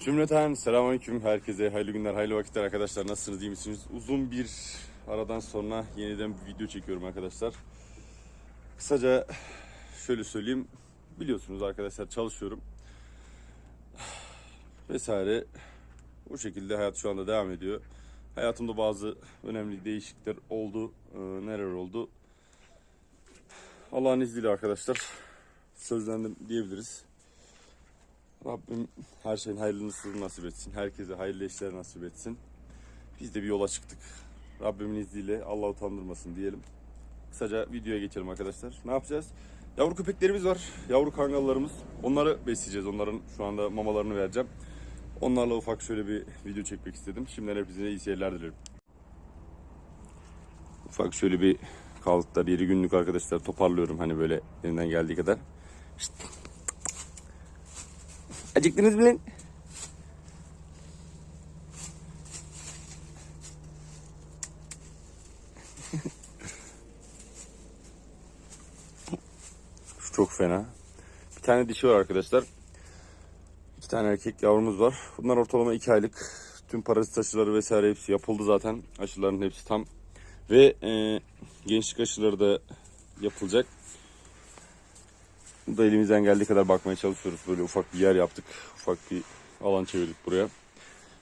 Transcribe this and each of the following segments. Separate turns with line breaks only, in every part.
Cümleten selamünaleyküm herkese hayırlı günler hayırlı vakitler arkadaşlar nasılsınız iyi misiniz? Uzun bir aradan sonra yeniden bir video çekiyorum arkadaşlar. Kısaca şöyle söyleyeyim biliyorsunuz arkadaşlar çalışıyorum vesaire bu şekilde hayat şu anda devam ediyor. Hayatımda bazı önemli değişiklikler oldu. Ee, neler oldu? Allah'ın izniyle arkadaşlar sözlendim diyebiliriz. Rabbim her şeyin hayırlısını nasip etsin. Herkese hayırlı işler nasip etsin. Biz de bir yola çıktık. Rabbimin izniyle Allah utandırmasın diyelim. Kısaca videoya geçelim arkadaşlar. Ne yapacağız? Yavru köpeklerimiz var. Yavru kangallarımız. Onları besleyeceğiz. Onların şu anda mamalarını vereceğim. Onlarla ufak şöyle bir video çekmek istedim. Şimdiden hepinize iyi seyirler dilerim. Ufak şöyle bir kaldıklar yeri günlük arkadaşlar toparlıyorum hani böyle elimden geldiği kadar. Şşt. Acıktınız mı? Şu çok fena. Bir tane dişi var arkadaşlar. İki tane erkek yavrumuz var. Bunlar ortalama iki aylık. Tüm parazit aşıları vesaire hepsi yapıldı zaten. Aşıların hepsi tam. Ve e, gençlik aşıları da yapılacak. Bu da elimizden geldiği kadar bakmaya çalışıyoruz. Böyle ufak bir yer yaptık. Ufak bir alan çevirdik buraya.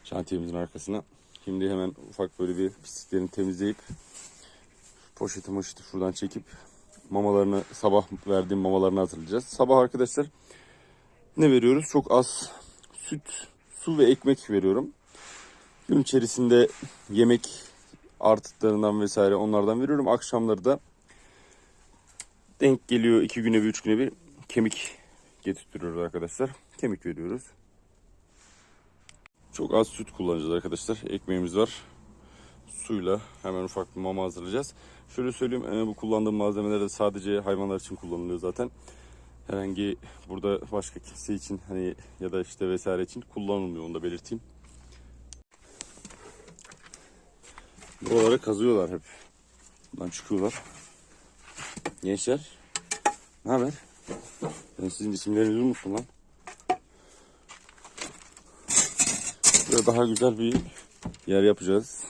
Şantiyemizin arkasına. Şimdi hemen ufak böyle bir pisliklerini temizleyip poşeti moşeti şuradan çekip mamalarını sabah verdiğim mamalarını hazırlayacağız. Sabah arkadaşlar ne veriyoruz? Çok az süt, su ve ekmek veriyorum. Gün içerisinde yemek artıklarından vesaire onlardan veriyorum. Akşamları da denk geliyor iki güne bir üç güne bir kemik getirtiyoruz arkadaşlar. Kemik veriyoruz. Çok az süt kullanacağız arkadaşlar. Ekmeğimiz var. Suyla hemen ufak bir mama hazırlayacağız. Şöyle söyleyeyim e, bu kullandığım malzemeler de sadece hayvanlar için kullanılıyor zaten. Herhangi burada başka kimse için hani ya da işte vesaire için kullanılmıyor onu da belirteyim. Buraları kazıyorlar hep. Buradan çıkıyorlar. Gençler. Ne haber? Ben sizin isimlerinizi unuttum lan. Böyle daha güzel bir yer yapacağız.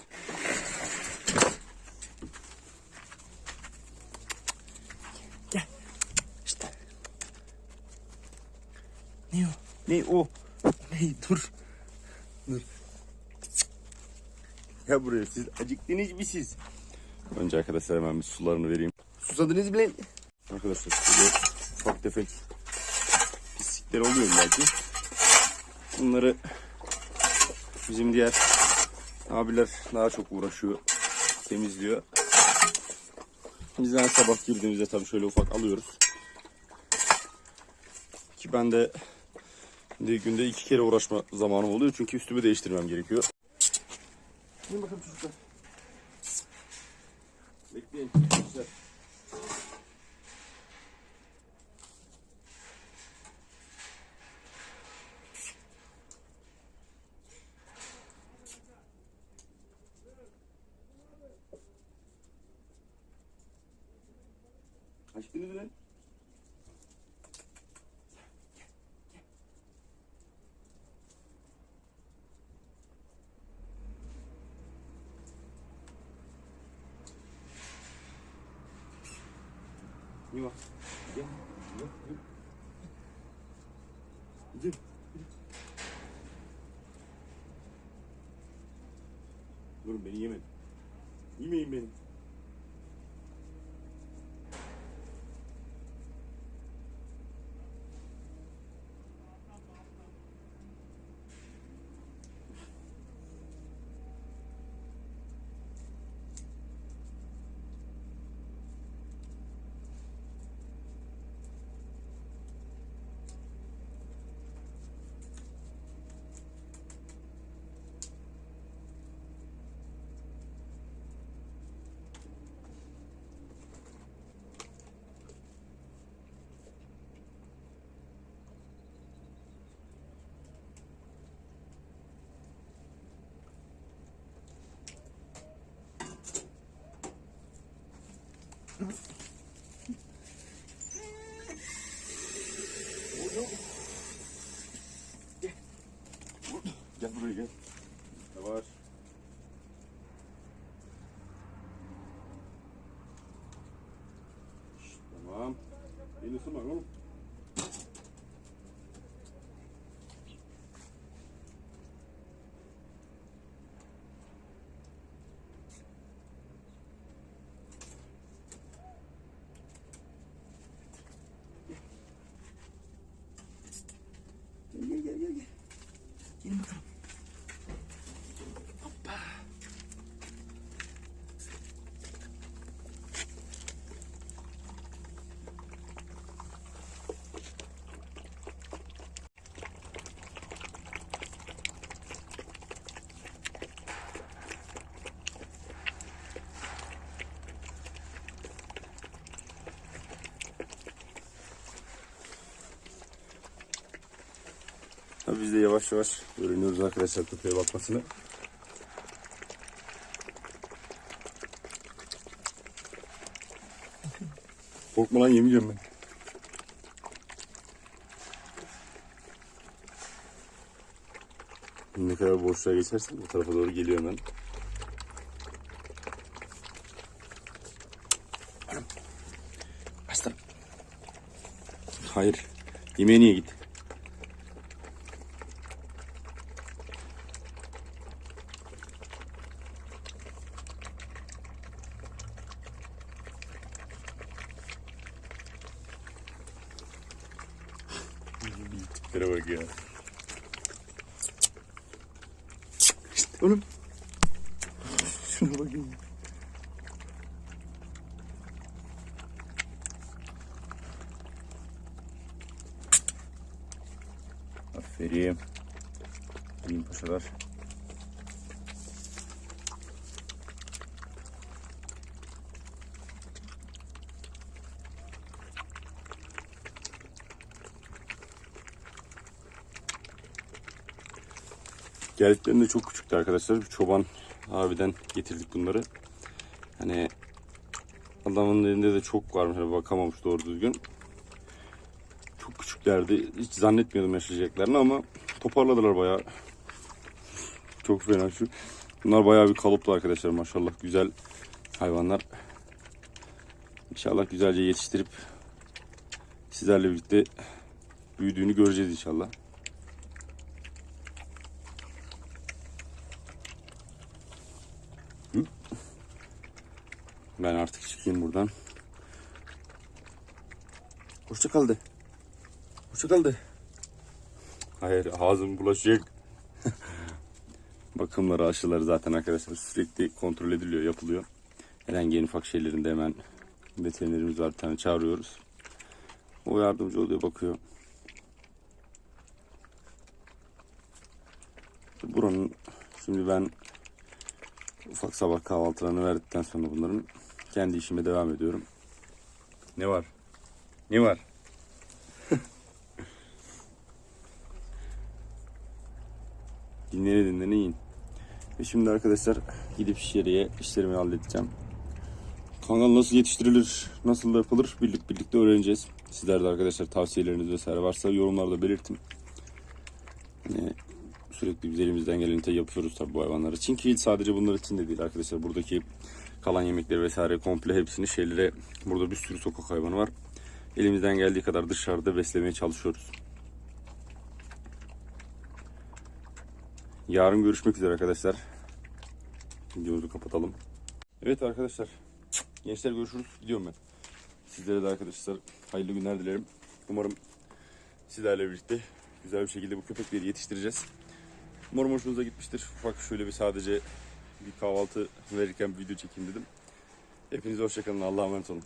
Gel. İşte. Ne o? Ne o? Ne? Dur. Dur. Ya buraya siz acıktınız mı siz? Önce arkadaşlar hemen bir sularını vereyim. Susadınız lan? Arkadaşlar şöyle ufak tefek pislikler oluyor belki. Bunları bizim diğer abiler daha çok uğraşıyor. Temizliyor. Bizden sabah girdiğimizde tabii şöyle ufak alıyoruz. Ki ben de günde iki kere uğraşma zamanım oluyor. Çünkü üstümü değiştirmem gerekiyor. Gelin bakalım çocuklar. Bekleyin. Lan? İyi bak. Gel. Gel. Gel. Gel. Durun beni yemeyin. Yemeyin beni. Buraya gel. Yavaş. Şşt, Tamam. Beni ısırma oğlum. Biz de yavaş yavaş öğreniyoruz arkadaşlar köpeğe bakmasını. Korkma lan yemeyeceğim ben. Ne kadar boşluğa geçersen bu tarafa doğru geliyor hemen. Hayır. Yemeğe niye git?
Oğlum. Şuna bakın.
Aferin. İyiyim paşalar. Geldiklerinde çok küçüktü arkadaşlar. Bir çoban abiden getirdik bunları. Hani adamın elinde de çok varmış. Hani bakamamış doğru düzgün. Çok küçüklerdi. Hiç zannetmiyordum yaşayacaklarını ama toparladılar bayağı. Çok fena şu. Bunlar bayağı bir kalıplı arkadaşlar maşallah. Güzel hayvanlar. İnşallah güzelce yetiştirip sizlerle birlikte büyüdüğünü göreceğiz inşallah. Ben artık çıkayım buradan. Hoşça kal de. Hoşça kal de. Hayır ağzım bulaşacak. Bakımları aşıları zaten arkadaşlar sürekli kontrol ediliyor yapılıyor. Herhangi en ufak şeylerinde hemen veterinerimiz var bir tane çağırıyoruz. O yardımcı oluyor bakıyor. Buranın şimdi ben ufak sabah kahvaltılarını verdikten sonra bunların kendi işime devam ediyorum. Ne var? Ne var? dinlene dinlene yiyin. Ve şimdi arkadaşlar gidip içeriye işlerimi halledeceğim. Kangal nasıl yetiştirilir, nasıl da yapılır birlik birlikte öğreneceğiz. Sizler de arkadaşlar tavsiyeleriniz vesaire varsa yorumlarda belirtin. Hani sürekli biz elimizden geleni yapıyoruz tabii bu hayvanlar için ki sadece bunlar için de değil arkadaşlar. Buradaki kalan yemekleri vesaire komple hepsini şeylere burada bir sürü sokak hayvanı var. Elimizden geldiği kadar dışarıda beslemeye çalışıyoruz. Yarın görüşmek üzere arkadaşlar. Videomuzu kapatalım. Evet arkadaşlar. Gençler görüşürüz. Gidiyorum ben. Sizlere de arkadaşlar hayırlı günler dilerim. Umarım sizlerle birlikte güzel bir şekilde bu köpekleri yetiştireceğiz. Umarım hoşunuza gitmiştir. Ufak şöyle bir sadece bir kahvaltı verirken bir video çekeyim dedim. Hepinize hoşçakalın. Allah'a emanet olun.